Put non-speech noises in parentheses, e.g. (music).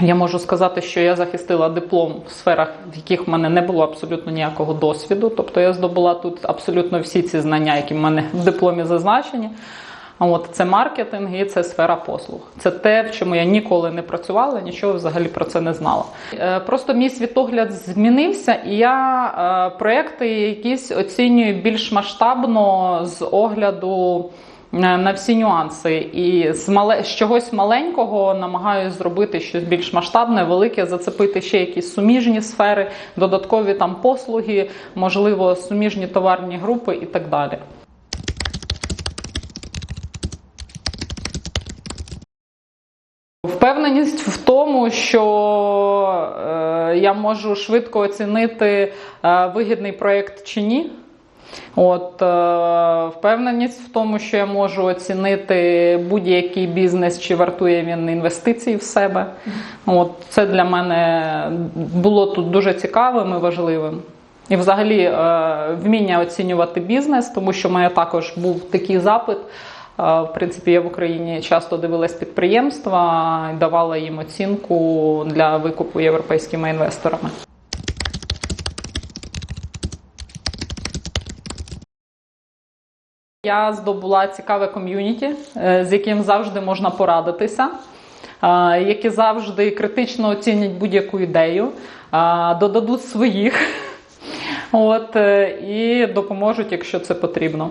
Я можу сказати, що я захистила диплом в сферах, в яких в мене не було абсолютно ніякого досвіду. Тобто я здобула тут абсолютно всі ці знання, які в мене в дипломі зазначені. А от це маркетинг і це сфера послуг. Це те, в чому я ніколи не працювала, нічого взагалі про це не знала. Е, Просто мій світогляд змінився, і я е, проекти якісь оцінюю більш масштабно з огляду на всі нюанси. І з мале з чогось маленького намагаюся зробити щось більш масштабне, велике, зацепити ще якісь суміжні сфери, додаткові там послуги, можливо, суміжні товарні групи і так далі. Впевненість в тому, що е, я можу швидко оцінити е, вигідний проєкт чи ні. От, е, впевненість в тому, що я можу оцінити будь-який бізнес, чи вартує він інвестицій в себе. От, це для мене було тут дуже цікавим і важливим. І взагалі е, вміння оцінювати бізнес, тому що в мене також був такий запит. Е, В принципі, я в Україні часто дивилась підприємства давала їм оцінку для викупу європейськими інвесторами. Я здобула цікаве ком'юніті, е, з яким завжди можна порадитися, е, які завжди критично оцінять будь-яку ідею, е, додадуть своїх (laughs) от, і допоможуть, якщо це потрібно.